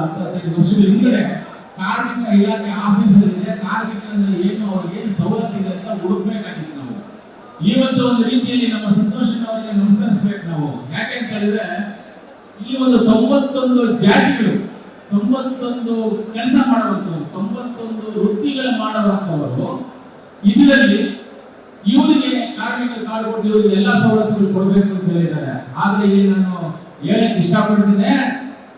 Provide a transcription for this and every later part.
ಒಂದು ಹಿಂದೆ ಕಾರ್ಮಿಕ ಇಲಾಖೆ ಆಫೀಸ್ ಇದೆ ಕಾರ್ಮಿಕರಿಂದ ಏನು ಅವ್ರಿಗೆ ಏನು ಸವಲತ್ತಿದೆ ಅಂತ ಹುಡುಕ್ಬೇಕಾಗಿತ್ತು ನಾವು. ಇವತ್ತು ಒಂದು ರೀತಿಯಲ್ಲಿ ನಮ್ಮ ಸಂತೋಷನ ಅವರಿಗೆ ನಮಸ್ಕರಿಸ್ಬೇಕು ನಾವು. ಯಾಕೆ ಅಂತ ಹೇಳಿದ್ರೆ ಈ ಒಂದು ತೊಂಬತ್ತೊಂದು ಜಾತಿಗಳು, ತೊಂಬತ್ತೊಂದು ಕೆಲಸ ಮಾಡುವಂಥವ್ರು, ತೊಂಬತ್ತೊಂದು ವೃತ್ತಿಗಳು ಮಾಡುವಂಥವರು, ಇದರಲ್ಲಿ ಇವರಿಗೆ ಕಾರ್ಮಿಕ ಕಾರ್ಡ್ ಕೊಟ್ಟು ಇವರಿಗೆ ಎಲ್ಲ ಸವಲತ್ತುಗಳು ಕೊಡಬೇಕು ಅಂತ ಹೇಳಿದ್ದಾರೆ. ಆದ್ರೆ ಇಲ್ಲಿ ನಾನು ಹೇಳಕ್ ಇಷ್ಟಪಡ್ತೀನಿ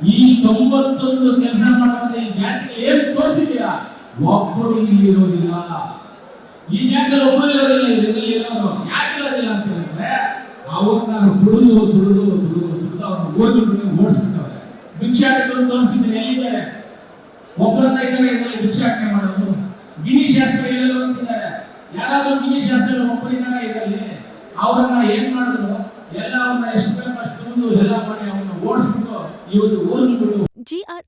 ಈ ತೊಂಬತ್ತೊಂದು ಕೆಲಸ ಮಾಡುವಂತ ಈ ಜಾತಿಗೆ ಏನು ತೋರಿಸಿದೀರಾ ಒಬ್ಬರು ಇಲ್ಲಿ ಇರೋದಿಲ್ಲ. ಈ ಜಾತಿಯಲ್ಲಿ ಒಬ್ಬರು ಇರೋದಿಲ್ಲ, ಇದರಲ್ಲಿ ಇರೋರು ಯಾಕೆ ಇರೋದಿಲ್ಲ ಅಂತ ಹೇಳಿದ್ರೆ ಅವ್ರನ್ನ ತುಳಿದು ತುಳಿದು ತುಳಿದು ತುಳಿದು ಅವ್ರನ್ನ ಓದಿ ಓಡಿಸ್ಬಿಟ್ಟವ್ರೆ. ಭಿಕ್ಷಾಟಗಳು ತೋರಿಸಿದ್ರೆ ಎಲ್ಲಿದ್ದಾರೆ? ಒಬ್ಬರನ್ನ ಇದ್ದಾರೆ ಇದರಲ್ಲಿ ಭಿಕ್ಷಾಟನೆ ಮಾಡೋದು? ಗಿಣಿ ಶಾಸ್ತ್ರ ಹೇಳಲು ಅಂತಿದ್ದಾರೆ. ಯಾರಾದ್ರೂ ಗಿಣಿ ಶಾಸ್ತ್ರ ಒಬ್ಬರಿದ್ದಾರೆ ಇದರಲ್ಲಿ? ಅವರನ್ನ ಏನ್ ಮಾಡಿದ್ರು? ಎಲ್ಲ ಅವ್ರನ್ನ ಎಷ್ಟು ಬೇಕು ಅಷ್ಟು ಎಲ್ಲ ಮಾಡಿ ಅವನ್ನ ಓಡಿಸ್ಬಿಟ್ಟು ಇವತ್ತು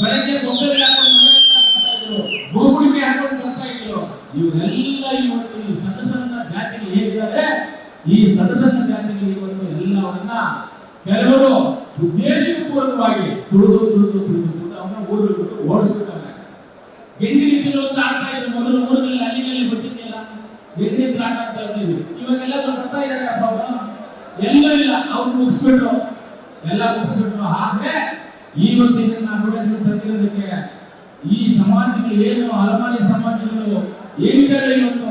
ಬೆಳಗ್ಗೆ ಇದ್ರು. ಗೋಗುಡಿಗೆ ಹಾಕೊಂಡು ಬರ್ತಾ ಇದ್ರು. ಇವರೆಲ್ಲ ಇವತ್ತು ಈ ಸಣ್ಣ ಸಣ್ಣ ಜಾತಿಗಳು ಹೇಗಿದ್ದಾರೆ ಈ ಸಣ್ಣ ಸಣ್ಣ ಜಾತಿಗಳು ಇವತ್ತು ಎಲ್ಲವನ್ನ ಕೆಲವರು ಉದ್ದೇಶಪೂರ್ವಕವಾಗಿ ತುಳಿದು ತುಳಿದು ತುಳಿದು ತುಳಿದು ಅವನ್ನ ಊರು ಬಿಟ್ಟು ಓಡಿಸ್ಬಿಟ್ಟಾರೆ ಹೆಂಗಿನ ಅಂತ ಆಡ್ತಾ ಇದ್ರು ಮೊದಲು ಊರಲ್ಲಿ ಅಲ್ಲಿನಲ್ಲಿ ಗೊತ್ತಿದೆಯಲ್ಲ ಹೆಂಗಿನ ಆಟ ಅಂತ ಹೇಳ್ತಿದ್ವಿ. ಇವಾಗೆಲ್ಲ ಬರ್ತಾ ಇದ್ದಾರೆ ಅಪ್ಪ ಅವರು ಎಲ್ಲ ಇಲ್ಲ. ಅವ್ರು ಮುಗಿಸ್ಬಿಟ್ರು. ಎಲ್ಲ ಮುಗಿಸ್ಬಿಟ್ರು. ಹಾಗೆ ಇವತ್ತಿನ ನಾನು ನೋಡೋದನ್ನು ತಂದಿರೋದಕ್ಕೆ ಈ ಸಮಾಜಕ್ಕೆ ಏನು ಅಲಮಾರಿ ಸಮಾಜಗಳು ಏನಿದ್ದಾರೆ ಇವತ್ತು,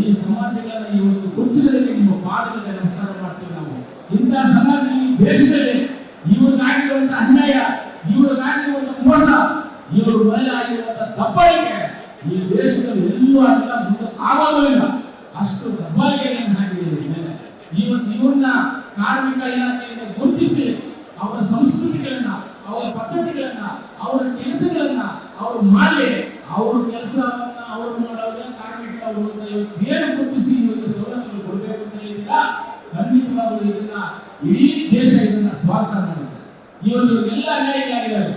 ಈ ಸಮಾಜಗಳನ್ನ ಇವತ್ತು ಗುರುತಿಸೋದಕ್ಕೆ ನಿಮ್ಮ ಪಾದಗಳಿಗೆ ನಮಸ್ಕಾರ ಮಾಡ್ತೀವಿ ನಾವು. ಇಂಥ ಸಮಾಜ ಈ ದೇಶದಲ್ಲಿ ಇವ್ರಿಗಾಗಿರುವಂತ ಅನ್ಯಾಯ, ಇವ್ರಿಗಾಗಿರುವಂತ ಮೋಸ, ಇವ್ರ ಮೇಲೆ ಆಗಿರುವಂತ ದಬ್ಬಾಳಿಕೆ ಈ ದೇಶದಲ್ಲಿ ಎಲ್ಲೂ ಆಗಿಲ್ಲ ಆಗೋದೂ ಇಲ್ಲ. ಅಷ್ಟು ದಬ್ಬಾಳಿಕೆಗಳನ್ನು ಆಗಿದೆ ಮೇಲೆ? ಇವತ್ತು ಇವ್ರನ್ನ ಕಾರ್ಮಿಕ ಇಲಾಖೆಯಿಂದ ಗುರುತಿಸಿ ಅವರ ಸಂಸ್ಕೃತಿಗಳನ್ನ, ಅವರ ಪದ್ಧತಿಗಳನ್ನ, ಅವರ ಕೆಲಸಗಳನ್ನ, ಅವರು ಮಾಡಿ ಅವ್ರ ಕೆಲಸವನ್ನ ಅವರು ಮಾಡೋದ ಕಾರ್ಮಿಕ ಬೇರೆ ಗುರುತಿಸಿ ಇವರಿಗೆ ಸವಲತ್ತುಗಳು ಕೊಡಬೇಕು ಅಂತ ಹೇಳಿದ್ದೀರಾ ಖಂಡಿತವಾಗಲೂ ಇದನ್ನ ಇಡೀ ದೇಶ ಇದನ್ನ ಸ್ವಾಗತ ಮಾಡುತ್ತೆ ಇವತ್ತು ಎಲ್ಲ ಅನ್ಯಾಯಗಳಾಗಿದ್ದಾರೆ.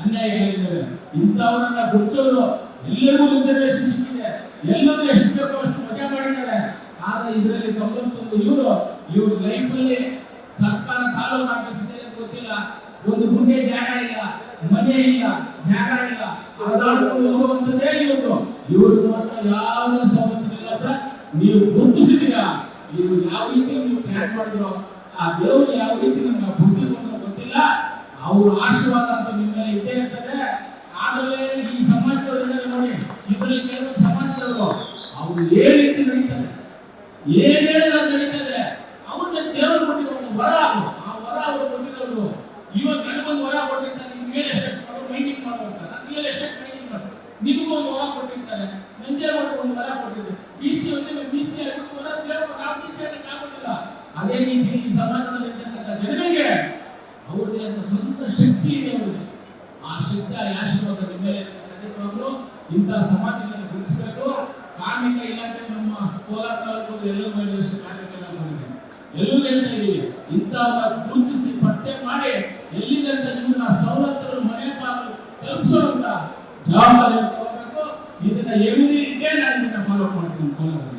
ಅನ್ಯಾಯಗಳಾಗಿದ್ದಾರೆ. ಇಂಥವರನ್ನ ಗುರುತಿಸೋದು ಎಲ್ಲರಿಗೂ ರಿಸರ್ವೇಶನ್ ಸಿಕ್ಕಿದೆ ಎಲ್ಲರೂ ಎಷ್ಟು ಬೇಕೋ ಅಷ್ಟು ಮಜಾ ಮಾಡಿದ್ದಾರೆ. ಆದ್ರೆ ಇದರಲ್ಲಿ ತೊಂಬತ್ತೊಂದು ಇವರು, ಇವ್ರ ಲೈಫಲ್ಲಿ ಸರ್ಕಾರ ಕಾಲು ಇದೆ ಅಂತ ಗೊತ್ತಿಲ್ಲ. ಒಂದು ಗುಂಡೆ ಜಾಗ ಇಲ್ಲ, ಮನೆ ಇಲ್ಲ, ಜಾಗ ಇಲ್ಲ. ಅದಾಡ್ಕೊಂಡು ಹೋಗುವಂತದ್ದೇ ಇವರು. ಇವರು ಮಾತ್ರ ಯಾವುದೇ ಇಲ್ಲ ಸರ್. ನೀವು ಗುರುತಿಸಿದೀರಾ ನೀವು ಯಾವ ರೀತಿ ನೀವು ಪ್ಲಾನ್ ಮಾಡಿದ್ರು, ಆ ದೇವರು ಯಾವ ರೀತಿ ನಿಮ್ಮ ಬುದ್ಧಿ ಕೊಟ್ಟರು ಗೊತ್ತಿಲ್ಲ. ಅವ್ರ ಆಶೀರ್ವಾದ ಅಂತ ನಿಮ್ಮ ಮೇಲೆ ಇದ್ದೇ ಇರ್ತದೆ. ಆಮೇಲೆ ಈ ಸಮಾಜದವರು ಇದ್ದಾರೆ ನೋಡಿ. ಇದರಲ್ಲಿ ಕೆಲವು ಸಮಾಜದವರು. ಅವ್ರು ಏನ್ ರೀತಿ ನಡೀತಾರೆ ಏನೇನೆಲ್ಲ ನಡೀತದೆ? ಅವ್ರನ್ನ ದೇವರು ಕೊಟ್ಟಿರುವಂತ ಬರ ಅವರು ಇವಾಗ ನನಗೊಂದು ವರ ಕೊಟ್ಟಿರ್ತಾನೆ, ನಿಮ್ ರಿಯಲ್ ಎಸ್ಟೇಟ್ ಮಾಡೋ ಮೈನಿಂಗ್ ಮಾಡೋ ಅಂತ ನಾನು ರಿಯಲ್ ಎಸ್ಟೇಟ್ ಮೈನಿಂಗ್ ನಿಮಗೂ ಒಂದು ವರ ಕೊಟ್ಟಿರ್ತಾರೆ ನಂಜೇಗೌಡ ಒಂದು ವರ ಕೊಟ್ಟಿದ್ದಾರೆ ಬಿ ಸಿ ಒಂದು ಬಿ ಸಿ ಆಗಿದ್ದು ವರ ಕೇಳ್ಬೇಕು, ಆ ಬಿ ಸಿ ಆಗಕ್ಕೆ ಆಗೋದಿಲ್ಲ ಅದೇ ರೀತಿ ಈ ಸಮಾಜದಲ್ಲಿ ಇರ್ತಕ್ಕಂಥ ಜನಗಳಿಗೆ ಅವ್ರದೇ ಅಂತ ಸ್ವಂತ ಶಕ್ತಿ ಇದೆ ಅವ್ರಿಗೆ ಆ ಶಕ್ತಿ ಆಶೀರ್ವಾದ ಮೇಲೆ. ಖಂಡಿತವಾಗ್ಲೂ ಇಂಥ ಸಮಾಜವನ್ನು ಗುರುತಿಸಬೇಕು ಕಾರ್ಮಿಕ ಇಲಾಖೆ ನಮ್ಮ ಕೋಲಾರ ತಾಲೂಕು ಎಲ್ಲರೂ ಮಾಡಿದಷ್ಟು ಕಾರ್ಮಿಕ ಇದೆ. ಎಲ್ಲರೂ ಹೇಳ್ತಾ ಇದ್ದೀವಿ ಇಂಥ ಗುರುತಿಸಿ. ನಿಮ್ಮನ್ನ ಸವಲತ್ತುಗಳು ಮನೆ ಬಾಗಿಲು ತಲುಪಿಸುವಂತ ಜವಾಬ್ದಾರಿ ತಗೋಬೇಕು ಇದನ್ನ ಎವ್ರಿ ಡೇ ನಾನು ಫಾಲೋ ಮಾಡ್ತೀನಿ ಮಾಡ್ತೀನಿ.